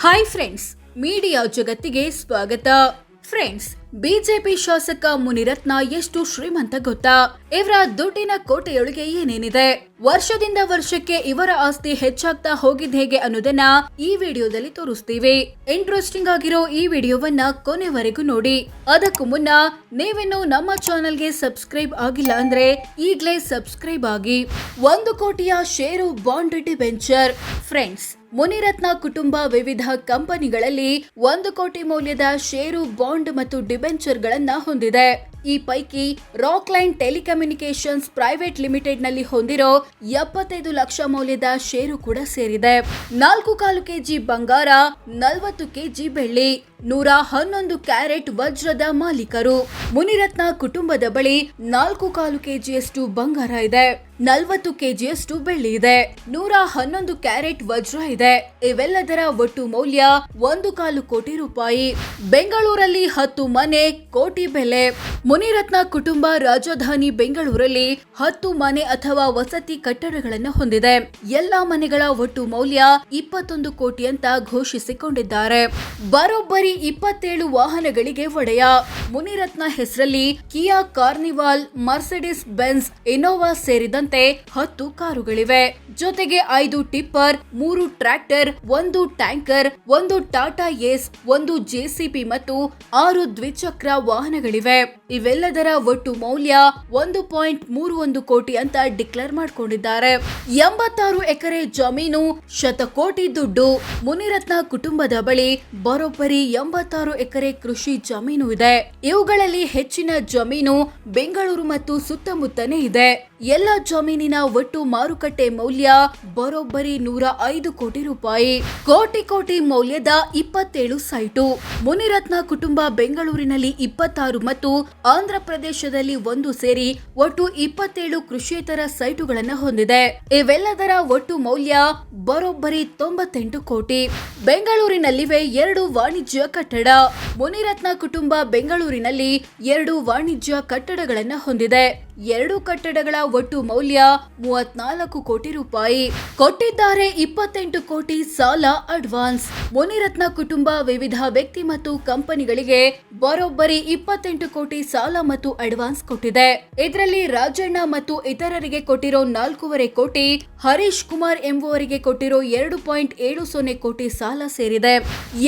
Hi friends media ಜಗತ್ತಿಗೆ ಸ್ವಾಗತ friends BJP ಶಾಸಕ ಮುನಿರತ್ನ ಎಷ್ಟು ಶ್ರೀಮಂತ ಗೊತ್ತಾ ಇವರ ದುಡ್ಡಿನ ಕೋಟೆಯೊಳಗೆ ಏನೇನಿದೆ ವರ್ಷದಿಂದ ವರ್ಷಕ್ಕೆ ಇವರ ಆಸ್ತಿ ಹೆಚ್ಚಾಗ್ತಾ ಹೋಗಿದ್ ಹೇಗೆ ಅನ್ನೋದನ್ನ ಈ ವಿಡಿಯೋದಲ್ಲಿ ತೋರಿಸ್ತೀವಿ. ಇಂಟ್ರೆಸ್ಟಿಂಗ್ ಆಗಿರೋ ಈ ವಿಡಿಯೋವನ್ನ ಕೊನೆವರೆಗೂ ನೋಡಿ. ಅದಕ್ಕೂ ಮುನ್ನ ನೀವಿನ್ನು ನಮ್ಮ ಚಾನೆಲ್ಗೆ ಸಬ್ಸ್ಕ್ರೈಬ್ ಆಗಿಲ್ಲ ಅಂದ್ರೆ ಈಗ್ಲೇ ಸಬ್ಸ್ಕ್ರೈಬ್ ಆಗಿ. ಒಂದು ಕೋಟಿಯ share bond debenture friends Munirathna ಕುಟುಂಬ ವಿವಿಧ ಕಂಪನಿಗಳಲ್ಲಿ ಒಂದು ಕೋಟಿ ಮೌಲ್ಯದ ಷೇರು ಬಾಂಡ್ ಮತ್ತು ಡಿಬೆಂಚರ್ಗಳನ್ನು ಹೊಂದಿದೆ. ಈ ಪೈಕಿ ರಾಕ್ಲೈನ್ ಟೆಲಿಕಮ್ಯುನಿಕೇಶನ್ಸ್ ಪ್ರೈವೇಟ್ ಲಿಮಿಟೆಡ್ನಲ್ಲಿ ಹೊಂದಿರೋ ಎಪ್ಪತ್ತೈದು ಲಕ್ಷ ಮೌಲ್ಯದ ಷೇರು ಕೂಡ ಸೇರಿದೆ. ನಾಲ್ಕು ಕಾಲು ಕೆಜಿ ಬಂಗಾರ, ನಲವತ್ತು ಕೆಜಿ ಬೆಳ್ಳಿ, ನೂರ ಹನ್ನೊಂದು ಕ್ಯಾರೆಟ್ ವಜ್ರದ ಮಾಲೀಕರು. ಮುನಿರತ್ನ ಕುಟುಂಬದ ಬಳಿ ನಾಲ್ಕು ಕಾಲು ಕೆಜಿಯಷ್ಟು ಬಂಗಾರ ಇದೆ. ನಲವತ್ತು ಕೆಜಿಯಷ್ಟು ಬೆಳ್ಳಿ ಇದೆ. ನೂರ ಹನ್ನೊಂದು ಕ್ಯಾರೆಟ್ ವಜ್ರ ಇದೆ. ಇವೆಲ್ಲದರ ಒಟ್ಟು ಮೌಲ್ಯ ಒಂದು ಕಾಲು ಕೋಟಿ ರೂಪಾಯಿ. ಬೆಂಗಳೂರಲ್ಲಿ ಹತ್ತು ಮನೆ, ಕೋಟಿ ಬೆಲೆ. ಮುನಿರತ್ನ ಕುಟುಂಬ ರಾಜಧಾನಿ ಬೆಂಗಳೂರಲ್ಲಿ ಹತ್ತು ಮನೆ ಅಥವಾ ವಸತಿ ಕಟ್ಟಡಗಳನ್ನು ಹೊಂದಿದೆ. ಎಲ್ಲಾ ಮನೆಗಳ ಒಟ್ಟು ಮೌಲ್ಯ ಇಪ್ಪತ್ತೊಂದು ಕೋಟಿ ಅಂತ ಘೋಷಿಸಿಕೊಂಡಿದ್ದಾರೆ. ಬರೋಬ್ಬರಿ ಇಪ್ಪತ್ತೇಳು ವಾಹನಗಳಿಗೆ ಒಡೆಯ. ಮುನಿರತ್ನ ಹೆಸರಲ್ಲಿ Kia Carnival, Mercedes Benz Innova ಸೇರಿದಂತೆ ಹತ್ತು ಕಾರುಗಳಿವೆ. ಜೊತೆಗೆ ಐದು ಟಿಪ್ಪರ್, ಮೂರು ಟ್ರ್ಯಾಕ್ಟರ್, ಒಂದು ಟ್ಯಾಂಕರ್, ಒಂದು ಟಾಟಾ ಏಸ್, ಒಂದು ಜೆಸಿಬಿ ಮತ್ತು ಆರು ದ್ವಿಚಕ್ರ ವಾಹನಗಳಿವೆ. ಇವೆಲ್ಲದರ ಒಟ್ಟು ಮೌಲ್ಯ ಒಂದು ಪಾಯಿಂಟ್ ಮೂರು ಒಂದು ಕೋಟಿ ಅಂತ ಡಿಕ್ಲೇರ್ ಮಾಡ್ಕೊಂಡಿದ್ದಾರೆ. ಎಂಬತ್ತಾರು ಎಕರೆ ಜಮೀನು ಶತಕೋಟಿ ದುಡ್ಡು. ಮುನಿರತ್ನ ಕುಟುಂಬದ ಬಳಿ ಬರೋಬ್ಬರಿ ಎಂಬತ್ತಾರು ಎಕರೆ ಕೃಷಿ ಜಮೀನು ಇದೆ. ಇವುಗಳಲ್ಲಿ ಹೆಚ್ಚಿನ ಜಮೀನು ಬೆಂಗಳೂರು ಮತ್ತು ಸುತ್ತಮುತ್ತನೇ ಇದೆ. ಎಲ್ಲ ಜಮೀನಿನ ಒಟ್ಟು ಮಾರುಕಟ್ಟೆ ಮೌಲ್ಯ ಬರೋಬ್ಬರಿ ನೂರ ಐದು ಕೋಟಿ ರೂಪಾಯಿ. ಕೋಟಿ ಕೋಟಿ ಮೌಲ್ಯದ ಇಪ್ಪತ್ತೇಳು ಸೈಟು. ಮುನಿರತ್ನ ಕುಟುಂಬ ಬೆಂಗಳೂರಿನಲ್ಲಿ ಇಪ್ಪತ್ತಾರು ಮತ್ತು ಆಂಧ್ರ ಪ್ರದೇಶದಲ್ಲಿ ಒಂದು ಸೇರಿ ಒಟ್ಟು ಇಪ್ಪತ್ತೇಳು ಕೃಷಿಯೇತರ ಸೈಟುಗಳನ್ನು ಹೊಂದಿದೆ. ಇವೆಲ್ಲದರ ಒಟ್ಟು ಮೌಲ್ಯ ಬರೋಬ್ಬರಿ ತೊಂಬತ್ತೆಂಟು ಕೋಟಿ. ಬೆಂಗಳೂರಿನಲ್ಲಿವೆ ಎರಡು ವಾಣಿಜ್ಯ ಕಟ್ಟಡ. ಮುನಿರತ್ನ ಕುಟುಂಬ ಬೆಂಗಳೂರಿನಲ್ಲಿ ಎರಡು ವಾಣಿಜ್ಯ ಕಟ್ಟಡಗಳನ್ನು ಹೊಂದಿದೆ. ಎರಡು ಕಟ್ಟಡಗಳ ಒಟ್ಟು ಮೌಲ್ಯ ಮೂವತ್ನಾಲ್ಕು ಕೋಟಿ ರೂಪಾಯಿ. ಕೊಟ್ಟಿದ್ದಾರೆ ಇಪ್ಪತ್ತೆಂಟು ಕೋಟಿ ಸಾಲ ಅಡ್ವಾನ್ಸ್. ಮುನಿರತ್ನ ಕುಟುಂಬ ವಿವಿಧ ವ್ಯಕ್ತಿ ಮತ್ತು ಕಂಪನಿಗಳಿಗೆ ಬರೋಬ್ಬರಿ ಇಪ್ಪತ್ತೆಂಟು ಕೋಟಿ ಸಾಲ ಮತ್ತು ಅಡ್ವಾನ್ಸ್ ಕೊಟ್ಟಿದೆ. ಇದರಲ್ಲಿ ರಾಜಣ್ಣ ಮತ್ತು ಇತರರಿಗೆ ಕೊಟ್ಟಿರೋ ನಾಲ್ಕೂವರೆ ಕೋಟಿ, ಹರೀಶ್ ಕುಮಾರ್ ಎಂಬುವರಿಗೆ ಕೊಟ್ಟಿರೋ ಎರಡು ಪಾಯಿಂಟ್ ಏಳು ಸೊನ್ನೆ ಕೋಟಿ ಸಾಲ ಸೇರಿದೆ.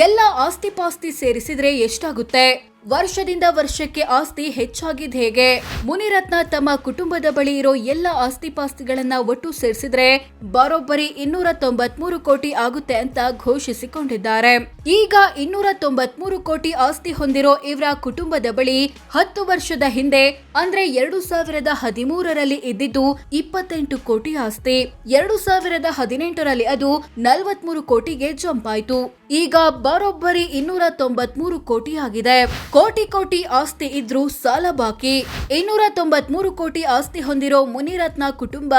ಎಲ್ಲ ಆಸ್ತಿ ಪಾಸ್ತಿ ಸೇರಿಸಿದ್ರೆ ಎಷ್ಟಾಗುತ್ತೆ? ವರ್ಷದಿಂದ ವರ್ಷಕ್ಕೆ ಆಸ್ತಿ ಹೆಚ್ಚಾಗಿದ್ ಹೇಗೆ? ಮುನಿರತ್ನ ತಮ್ಮ ಕುಟುಂಬದ ಬಳಿ ಇರೋ ಎಲ್ಲ ಆಸ್ತಿ ಪಾಸ್ತಿಗಳನ್ನ ಒಟ್ಟು ಸೇರಿಸಿದ್ರೆ ಬರೋಬ್ಬರಿ ಇನ್ನೂರ ತೊಂಬತ್ಮೂರು ಕೋಟಿ ಆಗುತ್ತೆ ಅಂತ ಘೋಷಿಸಿಕೊಂಡಿದ್ದಾರೆ. ಈಗ ಇನ್ನೂರ ತೊಂಬತ್ಮೂರು ಕೋಟಿ ಆಸ್ತಿ ಹೊಂದಿರೋ ಇವರ ಕುಟುಂಬದ ಬಳಿ ಹತ್ತು ವರ್ಷದ ಹಿಂದೆ, ಅಂದ್ರೆ ಎರಡು ಸಾವಿರದ ಹದಿಮೂರರಲ್ಲಿ ಇದ್ದಿದ್ದು ಇಪ್ಪತ್ತೆಂಟು ಕೋಟಿ ಆಸ್ತಿ. ಎರಡು ಸಾವಿರದ ಹದಿನೆಂಟರಲ್ಲಿ ಅದು ನಲವತ್ಮೂರು ಕೋಟಿಗೆ ಜಂಪ್ ಆಯ್ತು. ಈಗ ಬರೋಬ್ಬರಿ ಇನ್ನೂರ ತೊಂಬತ್ಮೂರು ಕೋಟಿ ಆಗಿದೆ. ಕೋಟಿ ಕೋಟಿ ಆಸ್ತಿ ಇದ್ರೂ ಸಾಲ ಬಾಕಿ. ಇನ್ನೂರ ತೊಂಬತ್ಮೂರು ಕೋಟಿ ಆಸ್ತಿ ಹೊಂದಿರೋ ಮುನಿರತ್ನ ಕುಟುಂಬ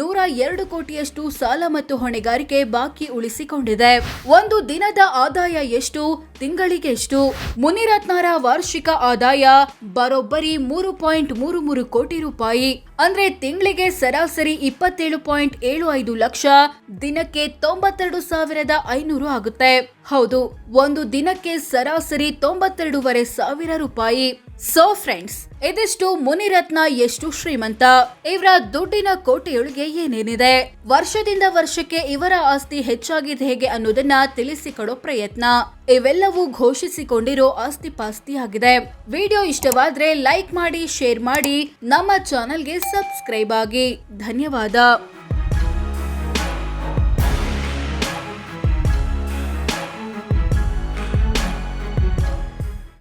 ನೂರ ಎರಡು ಕೋಟಿಯಷ್ಟು ಸಾಲ ಮತ್ತು ಹೊಣೆಗಾರಿಕೆ ಬಾಕಿ ಉಳಿಸಿಕೊಂಡಿದೆ. ಒಂದು ದಿನದ ಆದಾಯ ಎಷ್ಟು, ತಿಂಗಳಿಗೆ ಎಷ್ಟು? ಮುನಿರತ್ನರ ವಾರ್ಷಿಕ ಆದಾಯ ಬರೋಬ್ಬರಿ ಮೂರು ಪಾಯಿಂಟ್ ಮೂರು ಮೂರು ಕೋಟಿ ರೂಪಾಯಿ. ಅಂದ್ರೆ ತಿಂಗಳಿಗೆ ಸರಾಸರಿ ಇಪ್ಪತ್ತೇಳು ಪಾಯಿಂಟ್ ಏಳು ಐದು ಲಕ್ಷ, ದಿನಕ್ಕೆ ತೊಂಬತ್ತೆರಡು ಸಾವಿರದ ಐನೂರು ಆಗುತ್ತೆ. ಹೌದು, ಒಂದು ದಿನಕ್ಕೆ ಸರಾಸರಿ ತೊಂಬತ್ತೆರಡೂವರೆ ಸಾವಿರ ರೂಪಾಯಿ. ಸೊ ಫ್ರೆಂಡ್ಸ್ ಇದಿಷ್ಟು ಮುನಿರತ್ನ ಎಷ್ಟು ಶ್ರೀಮಂತ? ಇವರ ದುಡ್ಡಿನ ಕೋಟೆಯೊಳಗೆ ಏನೇನಿದೆ? ವರ್ಷದಿಂದ ವರ್ಷಕ್ಕೆ ಇವರ ಆಸ್ತಿ ಹೆಚ್ಚಾಗಿದೆ ಹೇಗೆ ಅನ್ನೋದನ್ನ ತಿಳಿಸಿಕೊಡೋ ಪ್ರಯತ್ನ. ಇವೆಲ್ಲವೂ ಘೋಷಿಸಿಕೊಂಡಿರೋ ಆಸ್ತಿ ಪಾಸ್ತಿ ಆಗಿದೆ ವಿಡಿಯೋ ಇಷ್ಟವಾದ್ರೆ ಲೈಕ್ ಮಾಡಿ, ಶೇರ್ ಮಾಡಿ, ನಮ್ಮ ಚಾನೆಲ್ಗೆ ಸಬ್ಸ್ಕ್ರೈಬ್ ಆಗಿ. ಧನ್ಯವಾದ.